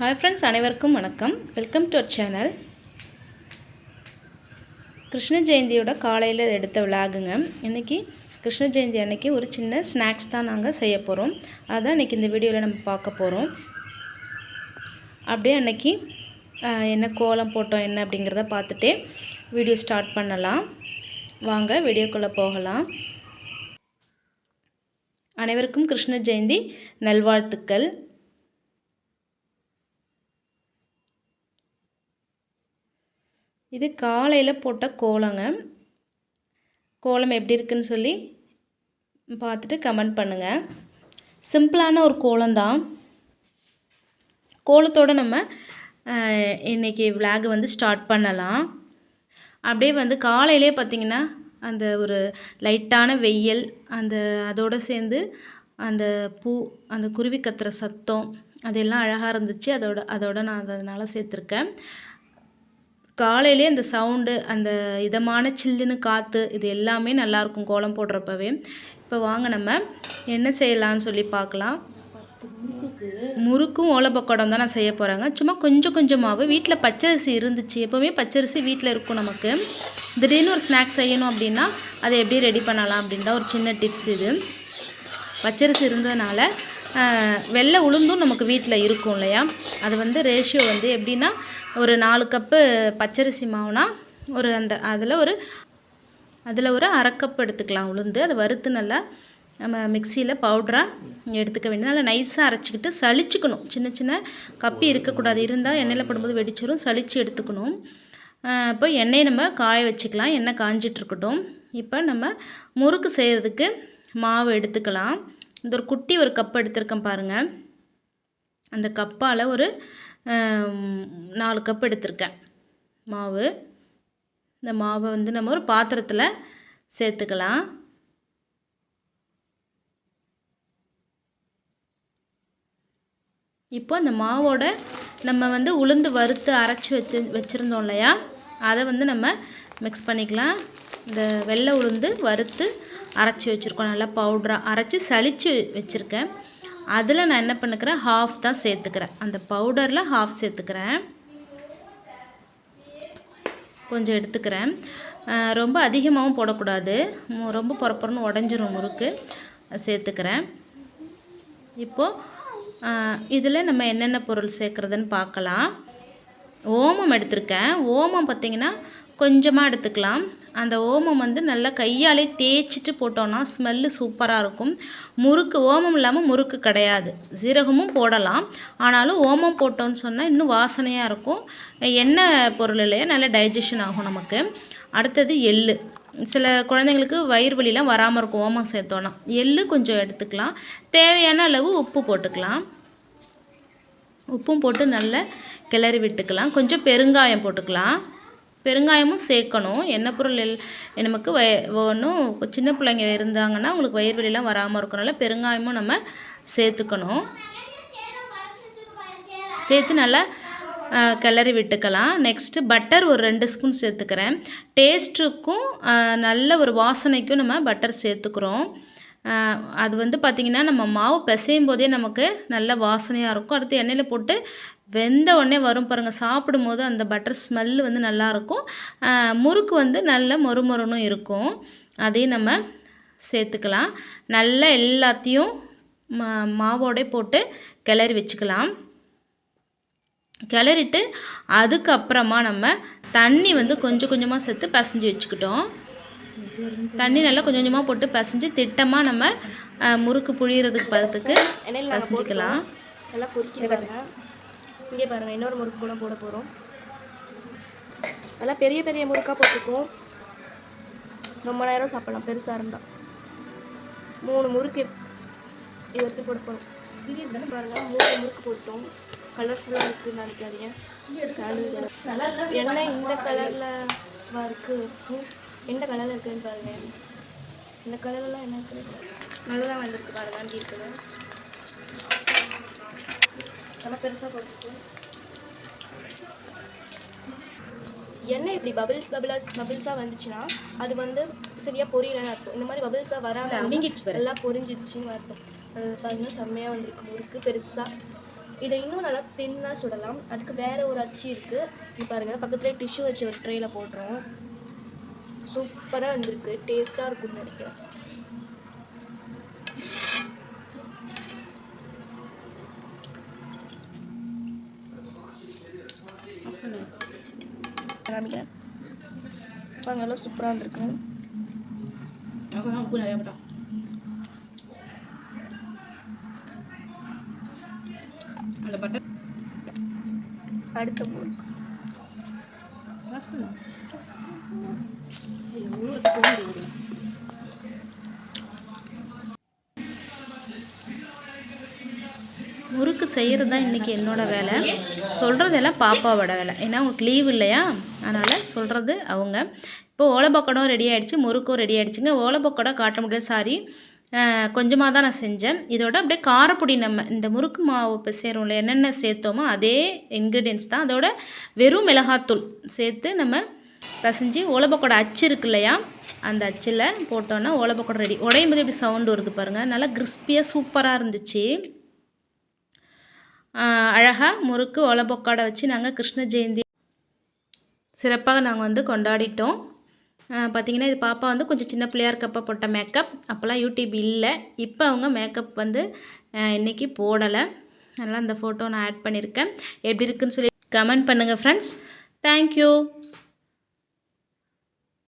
Hi friends அனைவருக்கும் வணக்கம். Welcome to our channel Krishna ஜெயந்தியோட காலையில் எடுத்த விளாகுங்க இன்றைக்கி கிருஷ்ண ஜெயந்தி அன்னைக்கு ஒரு சின்ன ஸ்நாக்ஸ் தான் நாங்கள் செய்ய போகிறோம் அதான் இன்றைக்கி இந்த வீடியோவில் நம்ம பார்க்க போகிறோம் அப்படியே அன்னைக்கு என்ன கோலம் போட்டோம் என்ன அப்படிங்கிறத பார்த்துட்டே வீடியோ ஸ்டார்ட் பண்ணலாம். வாங்க வீடியோக்குள்ளே போகலாம். அனைவருக்கும் கிருஷ்ண ஜெயந்தி நல்வாழ்த்துக்கள். இது காலையில் போட்ட கோலங்க. கோலம் எப்படி இருக்குன்னு சொல்லி பார்த்துட்டு கமெண்ட் பண்ணுங்கள் சிம்பிளான ஒரு கோலம்தான். கோலத்தோடு நம்ம இன்றைக்கி இன்னைக்கு விலாக் வந்து ஸ்டார்ட் பண்ணலாம். அப்படியே வந்து காலையிலே பார்த்திங்கன்னா அந்த ஒரு லைட்டான வெயில் அந்த அதோடு சேர்ந்து அந்த பூ அந்த குருவி கத்துற சத்தம் அதெல்லாம் அழகாக இருந்துச்சு. அதோட அதோட நான் அதனால் சேர்த்துருக்கேன். காலையிலே அந்த சவுண்டு அந்த இதமான சில்லுன்னு காற்று இது எல்லாமே நல்லாயிருக்கும் கோலம் போடுறப்பவே. இப்போ வாங்க நம்ம என்ன செய்யலாம்னு சொல்லி பார்க்கலாம் முறுக்கும் ஓலப்பக்கோடம் தான் நான் செய்ய போகிறேங்க சும்மா கொஞ்சம் கொஞ்சமாகவே வீட்டில் பச்சரிசி இருந்துச்சு. எப்போவுமே பச்சரிசி வீட்டில் இருக்கும் நமக்கு. திடீர்னு ஒரு ஸ்நாக்ஸ் செய்யணும் அப்படின்னா அதை எப்படி ரெடி பண்ணலாம் அப்படின்ற ஒரு சின்ன டிப்ஸ் இது. பச்சரிசி இருந்ததுனால வெள்ளை உளுந்தும் நமக்கு வீட்டில் இருக்கும் இல்லையா? அது வந்து ரேஷியோ வந்து எப்படின்னா ஒரு நாலு கப்பு பச்சரிசி மாவுனா ஒரு அந்த அதில் ஒரு அதில் ஒரு அரை எடுத்துக்கலாம் உளுந்து. அதை வறுத்து நல்லா நம்ம மிக்சியில் பவுட்ராக எடுத்துக்க வேண்டியது. நல்லா நைஸாக அரைச்சிக்கிட்டு சளிச்சுக்கணும். சின்ன சின்ன கப்பி இருக்கக்கூடாது. இருந்தால் எண்ணெயில் போடும்போது வெடிச்சிடும் சளிச்சு எடுத்துக்கணும். இப்போ எண்ணெயை நம்ம காய வச்சுக்கலாம். எண்ணெய் காஞ்சிட்ருக்கட்டும் இப்போ நம்ம முறுக்கு செய்கிறதுக்கு மாவு எடுத்துக்கலாம். இந்த ஒரு குட்டி ஒரு கப் எடுத்திருக்கேன் பாருங்கள் அந்த கப்பால் ஒரு நாலு கப் எடுத்திருக்கேன். மாவு. இந்த மாவை வந்து நம்ம ஒரு பாத்திரத்தில் சேர்த்துக்கலாம். இப்போ அந்த மாவோட நம்ம வந்து உளுந்து வறுத்து அரைச்சி வச்சு வச்சுருந்தோம் இல்லையா? அதை வந்து நம்ம மிக்ஸ் பண்ணிக்கலாம். இந்த வெள்ளை உளுந்து வறுத்து அரைச்சி வச்சுருக்கோம். நல்லா பவுட்ராக அரைச்சி சளிச்சு வச்சுருக்கேன். அதில் நான் என்ன பண்ணுக்கிறேன்? ஹாஃப் தான் சேர்த்துக்கிறேன். அந்த பவுடரில் ஹாஃப் சேர்த்துக்கிறேன். கொஞ்சம் எடுத்துக்கிறேன். ரொம்ப அதிகமாகவும் போடக்கூடாது. ரொம்ப புறப்புறன்னு உடஞ்சிரும் முறுக்கு. சேர்த்துக்கிறேன். இப்போது இதில் நம்ம என்னென்ன பொருள் சேர்க்குறதுன்னு பார்க்கலாம். ஓமம் எடுத்திருக்கேன். ஓமம் பார்த்திங்கன்னா கொஞ்சமாக எடுத்துக்கலாம். அந்த ஓமம் வந்து நல்லா கையாலே தேய்ச்சிட்டு போட்டோன்னா ஸ்மெல்லு சூப்பராக இருக்கும். முறுக்கு ஓமம் இல்லாமல் முறுக்கு கிடையாது. சீரகமும் போடலாம். ஆனாலும் ஓமம் போட்டோன்னு சொன்னால் இன்னும் வாசனையாக இருக்கும். எண்ணெய் பொருளிலேயே நல்லா டைஜஷன் ஆகும் நமக்கு. அடுத்தது எள்ளு. சில குழந்தைங்களுக்கு வயிறு வலிலாம் வராமல் இருக்கும். ஓமம் சேர்த்தோன்னா எள்ளு கொஞ்சம் எடுத்துக்கலாம். தேவையான அளவு உப்பு போட்டுக்கலாம். உப்பும் போட்டு நல்லா கிளறி விட்டுக்கலாம். கொஞ்சம் பெருங்காயம் போட்டுக்கலாம். பெருங்காயமும் சேர்க்கணும். எண்ணெய் பொருள் எல் நமக்கு வய ஒன்றும் சின்ன பிள்ளைங்க இருந்தாங்கன்னா உங்களுக்கு வயிறு வெளியெலாம் வராமல் இருக்கனால பெருங்காயமும் நம்ம சேர்த்துக்கணும். சேர்த்து நல்லா கிளறி விட்டுக்கலாம். நெக்ஸ்ட்டு பட்டர் ஒரு ரெண்டு ஸ்பூன் சேர்த்துக்கிறேன். டேஸ்ட்டுக்கும் நல்ல ஒரு வாசனைக்கும் நம்ம பட்டர் சேர்த்துக்கிறோம். அது வந்து பார்த்திங்கன்னா நம்ம மாவு பிசையும் போதே நமக்கு நல்ல வாசனையாக இருக்கும். அடுத்து எண்ணெயில் போட்டு வெந்த உடனே வரும் பாருங்கள் சாப்பிடும்போது அந்த பட்டர் ஸ்மெல்லு வந்து நல்லாயிருக்கும் முறுக்கு வந்து நல்ல மொறுமொறுன்னு இருக்கும். அதையும் நம்ம சேர்த்துக்கலாம். நல்லா எல்லாத்தையும் மா மாவோடே போட்டு கிளறி வச்சுக்கலாம். கிளறிட்டு அதுக்கப்புறமா நம்ம தண்ணி வந்து கொஞ்சம் கொஞ்சமாக சேர்த்து பசஞ்சு வச்சுக்கிட்டோம். தண்ணி நல்லா கொஞ்சம் கொஞ்சமாக போட்டு பிசைஞ்சு திட்டமாக நம்ம முறுக்கு புழியறதுக்கு பதத்துக்கு பிசைஞ்சிக்கலாம். நல்லா பொறுக்கி பாருங்க. இங்கே பாருங்கள் இன்னொரு முறுக்கு கூட போட போகிறோம் நல்லா பெரிய பெரிய முறுக்காக போட்டிருக்கோம். ரொம்ப நேரம் சாப்பிடலாம் பெருசாக இருந்தால் மூணு முறுக்கு இது வரைக்கும் போட போகிறோம் பாருங்கள் மூணு முறுக்கு போட்டோம். கலர்ஃபுல்லாக இருக்குன்னு நினைக்காதீங்க. எண்ணெய் இந்த கலரில் இருக்கு? ம், எந்த கலரில் இருக்குன்னு பாருங்க. இந்த கலர்லாம் என்ன இருக்கு? நல்லா வந்திருக்கு. பாருங்க அப்படி இருக்குது? செம பெருசாக போட்டுருக்கு. எண்ணெய் இப்படி பபிள்ஸ் பபிள்ஸ் பபிள்ஸாக வந்துச்சுன்னா அது வந்து சரியாக பொரியலன்னு அர்த்தம் இந்த மாதிரி பபிள்ஸாக வராமல் அமிங்கிடுச்சு. எல்லாம் பொரிஞ்சிடுச்சுன்னு அது பாருங்க செம்மையாக வந்திருக்கு. முறுக்கு பெருசாக இதை இன்னும் நல்லா தின்னாக சுடலாம். அதுக்கு வேறு ஒரு அச்சு இருக்குது பாருங்கள் பக்கத்துலேயே டிஷ்யூ வச்சு ஒரு ட்ரேயில் போடுறோம் சூப்பராக வந்திருக்கு. டேஸ்ட்டாக இருக்கும்னு நினைக்கிறேன். காமிக்கிறேன் பாருங்க எல்லாம் சூப்பராக வந்திருக்கு. உப்பு நிறையா போட்டோம். அந்த பட்டர். அடுத்த முறுக்கு முறுக்கு செய்கிறது தான் இன்றைக்கி என்னோட வேலை. சொல்கிறதெல்லாம் பாப்பாவோட வேலை. ஏன்னா அவங்களுக்கு லீவ் இல்லையா? அதனால் சொல்கிறது அவங்க. இப்போ ஓலப்பக்கடம் ரெடி ஆகிடுச்சு முறுக்கும் ரெடி ஆகிடுச்சுங்க ஓலப்பக்கடம் காட்ட முடியாது சாரி கொஞ்சமாக தான் நான் செஞ்சேன். இதோட அப்படியே காரப்பொடி நம்ம இந்த முறுக்கு மாவு இப்போ என்னென்ன சேர்த்தோமோ அதே இன்க்ரீடியன்ஸ் தான். அதோட வெறும் மிளகாத்தூள் சேர்த்து நம்ம பசைஞ்சு ஓலப்பக்கோட அச்சு இருக்கு இல்லையா அந்த அச்சில் போட்டோன்னா ஓலப்பக்கோட ரெடி உடையும் போது இப்படி சவுண்டு வருது பாருங்கள் நல்லா கிறிஸ்பியாக சூப்பராக இருந்துச்சு. அழகாக முறுக்கு ஓலப்பக்கோடை வச்சு நாங்கள் கிருஷ்ண ஜெயந்தி சிறப்பாக நாங்கள் வந்து கொண்டாடிட்டோம். பார்த்திங்கன்னா இது பாப்பா வந்து கொஞ்சம் சின்ன பிள்ளையாக இருக்கப்போ போட்ட மேக்கப் அப்போல்லாம் யூடியூப் இல்லை. இப்போ அவங்க மேக்கப் வந்து இன்றைக்கி போடலை. அதனால் அந்த ஃபோட்டோ நான் ஆட் பண்ணியிருக்கேன் எப்படி இருக்குன்னு சொல்லி கமெண்ட் பண்ணுங்கள் ஃப்ரெண்ட்ஸ் தேங்க்யூ